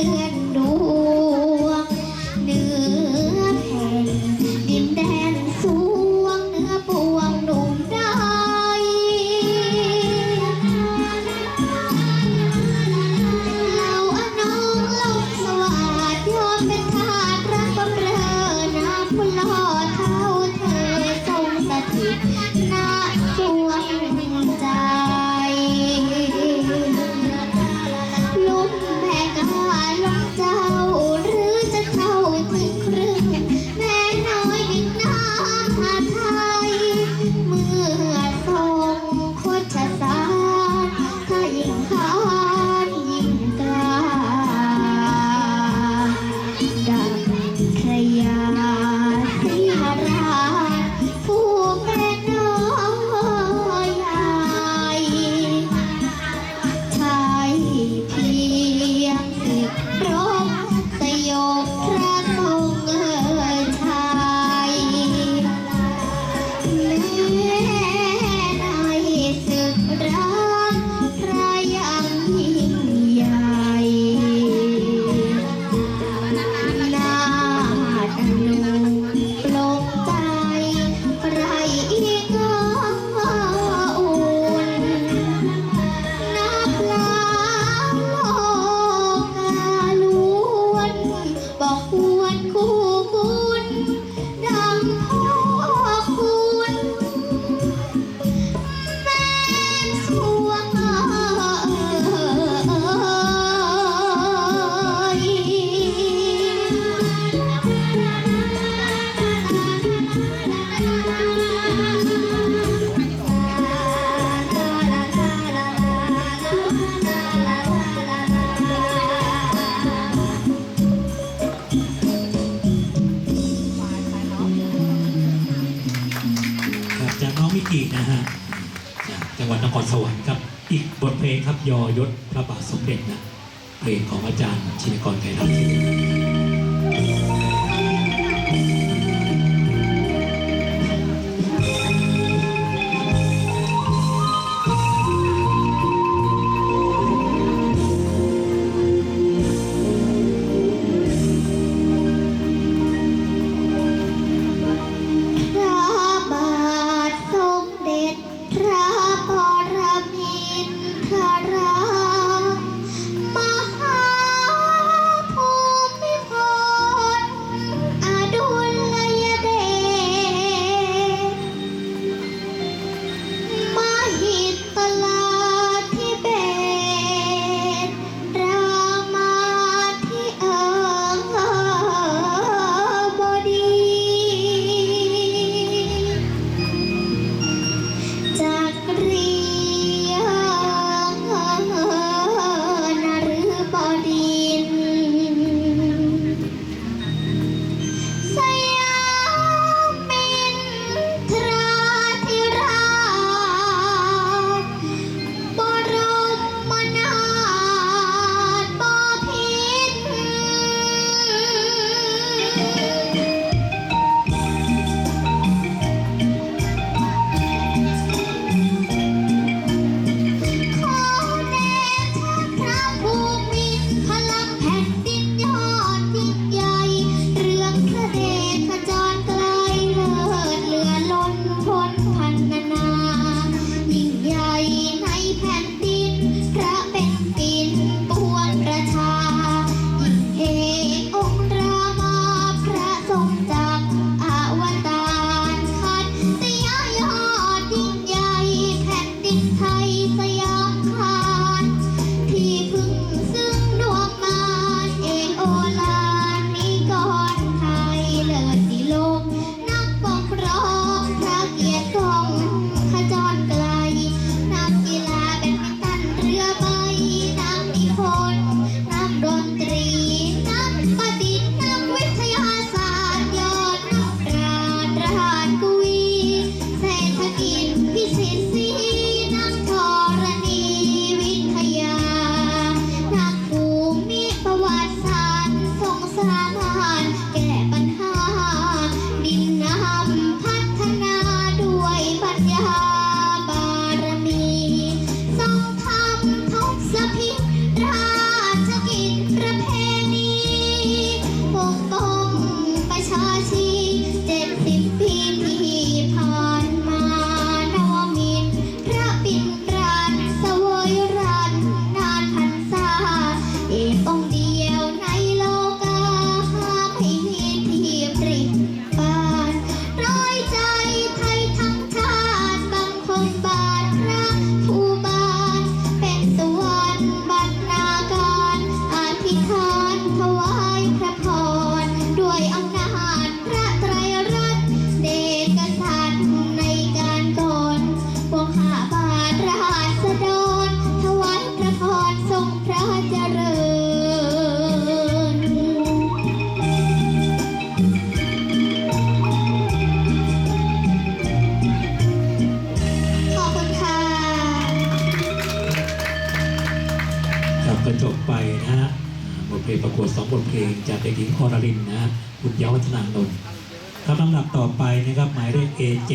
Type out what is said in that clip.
เป็นไง จากน้องมิกินะฮะจังหวัดนครสวรรค์ครับ อีกบทเพลงครับยอยศพระบาทสมเด็จนะเพลงของอาจารย์ชินกรไกรรัตน์ i'm hard. ประกวดสองบทเพลงจากเด็กหญิงอรลินนะบุญยาวัฒนานนท์ครับลำดับต่อไปนะครับหมายเลข A7